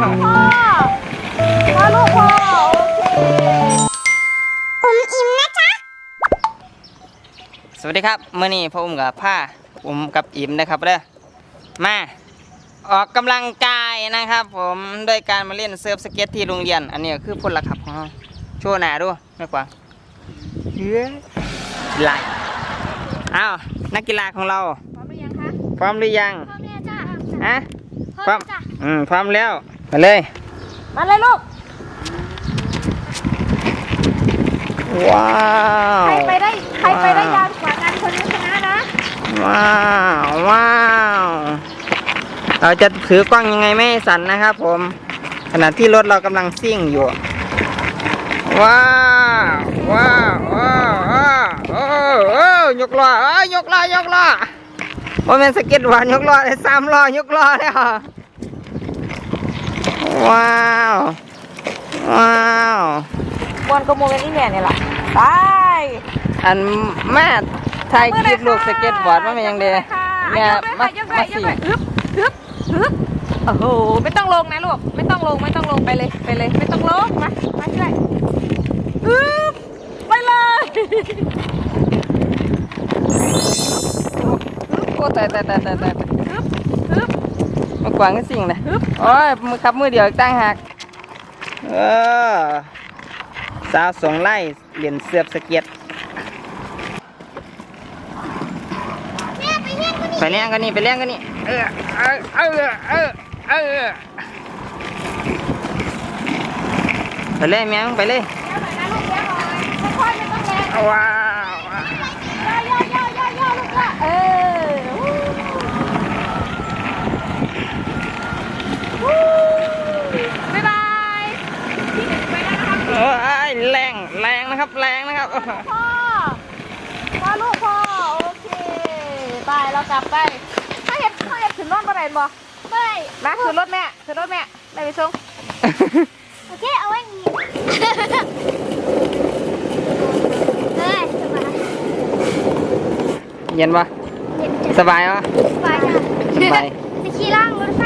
พ่อพ่อลูกพ่อโอเคอุ้มอิ่มนะจ๊ะ สวัสดีครับเมื่อนี้พ่ออุ้มกับผ้าอุ้มกับอิมนะครับเด้อมาออกกำลังกายนะครับ ผมด้วยการมาเล่นเซิร์ฟสเก็ตที่โรงเรียน อันนี้ก็คือพลขับของเราโชว์หน้าดูไม่กว่าเฮ้ยไหลอ้าวนักกีฬาของเรา พร้อมหรือยังคะพร้อมหรือยังพร้อมแล้วจ้าฮะพร้อมพร้อมจ้ะอืมพร้อมแล้ว มาเลย มาเลยลูก ว้าว ใครไปได้ ใครไปได้ยาวกว่ากันคนนี้ชนะนะ ว้าว ว้าว เราจะถือกล้องยังไงไม่ให้สั่นนะครับผม ขณะที่รถเรากำลังซิ่งอยู่ ว้าว ว้าว ว้าวว้าวโอ้โอ้ยกล้อเอ้ยยกล้อยกล้อโอ้แมนสเก็ตหวานยกล้อได้สามล้อยกล้อแล้ว ว้าว ว้าวบอลกระโมงกันนี่แม่เนี่ยแหละไปอันแม่ถ่ายคลิปลูกสเก็ตบอร์ดว่ามันยังเดแม่แม่มามายกมาได้ยกสิได้ฮึบฮึบฮึบโอ้โหไม่ต้องลงนะลูกไม่ต้องลงไม่ต้องลงไปเลยไปเลย ไม่ต้องลงมามาช่วยฮึบไปเลยโอ้ตายตายตายตายตายฮึบฮึบ มากวางก็สิ่งเลยฮึบโอ้ยมือขับมือเดียวอีกตั้งหักเออสาวสองไล่เหรียญเสือบสเก็ตแม่ไปเล่นกันไปเลี้ยงกันนี่ไปเลี้ยงกันนี่เออเออเออเออเออไปเลยแมงไปเลยเดี๋ยวหน่อยนะลูกเดี๋ยวหน่อยค่อยๆไม่ต้องแรง ว้าว ย่อย่อย่อย่อย่อลูกละเออวู้วู้บ๊ายบายที่หนึ่งไปแล้วนะครับ เอ้ยแรงแรง นะครับ แรงนะครับพ่อพ่อลูกพ่อโอเคไปเรากลับไปถ้าเห็นถ้าเห็นถึงนอนประเด็นบ่ไปมาคือรถแม่คือรถแม่แม่ไปส่งโอเคเอาไว้งี้เฮ้ยสบายเย็นปะเย็นสบายปะสบายจ้ะสบายไปขี่ล่างรถไฟ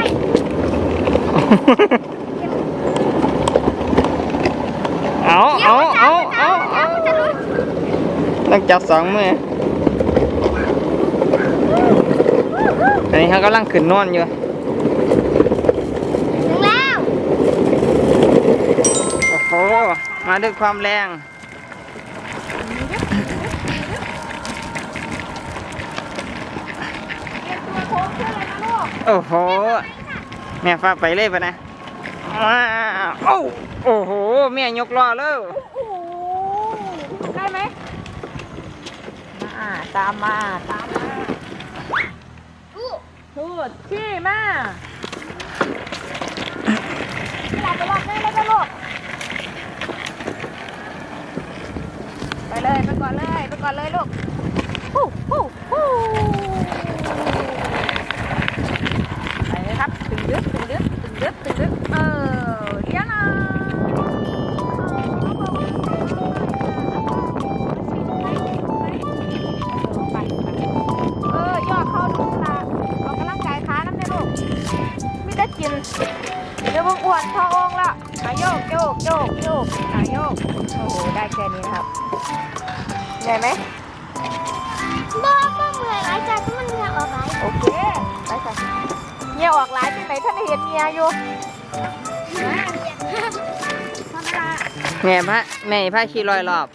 เอาเอาเอาเอาเอา จะรู้ ต้องจับสองมืออันนี้เขากำลังขึ้นนอนอยู่ถึงแล้วโอ้โหมาด้วยความแรงตัวโค้งขึ้นเลยนะลูกโอ้โห แม่ฟ้าไปเลยปะนะว้าวโอ้โอ้โห แม่ยกล้อเลยโอ้โหได้ไหม อ่าตามมาตามมาอู้พูดขี้มาที่หลับไปหลับนี้แล้วก็ลูกไปเลยไปก่อนเลยไปก่อนเลยลูกฮู้ฮู้ฮู้ ยกโยกโยกโยกอะโยกโอ้โหได้แค่นี้นะครับเหนื่อยไหมบ้าบ้าเหนื่อยหลายใจากมันเหนื่อยออกหลายโอเคไปค่ะเงียออกหลายที่ไหนท่านเห็นเงียอยู่ธรรมดาแม่พระแม่พระขี่ลอยรอบ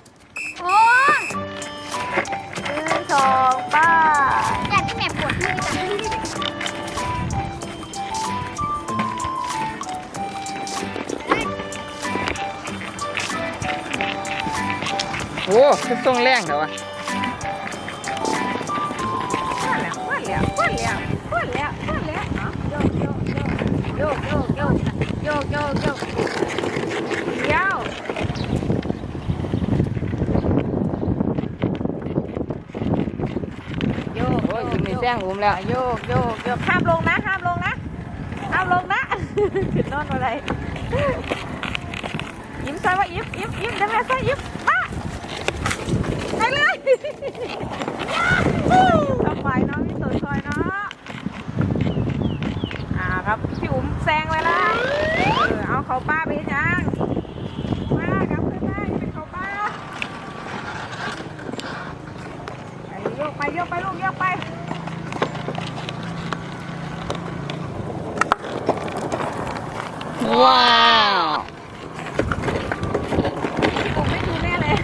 โอ้ขึ้นกในโยกแซงอุ้มแล้วโยกโยกโยกห้ามลงนะห้ามลงนะห้ามลงนะขึ้นนอนอะไรยิ้มใส่ว่ายิ้มยิ้มยิ้มได้ไหมใส่ยิ้มมา เลยทำไมเนาะพี่สุดคอยเนาะอ่าครับพี่อุ๋มแซงเลยนะเอาเขาป้าไปยังมากลับขึ้นมาอย่าไปเขาป้าไปโยกไปโยกไปลูกโยกไปว้าวผมไม่ดูแน่เลย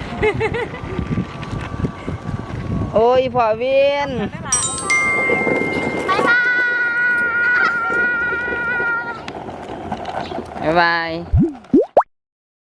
โอ้ยพ่อวินได้ละบ๊ายบาย บ๊ายบาย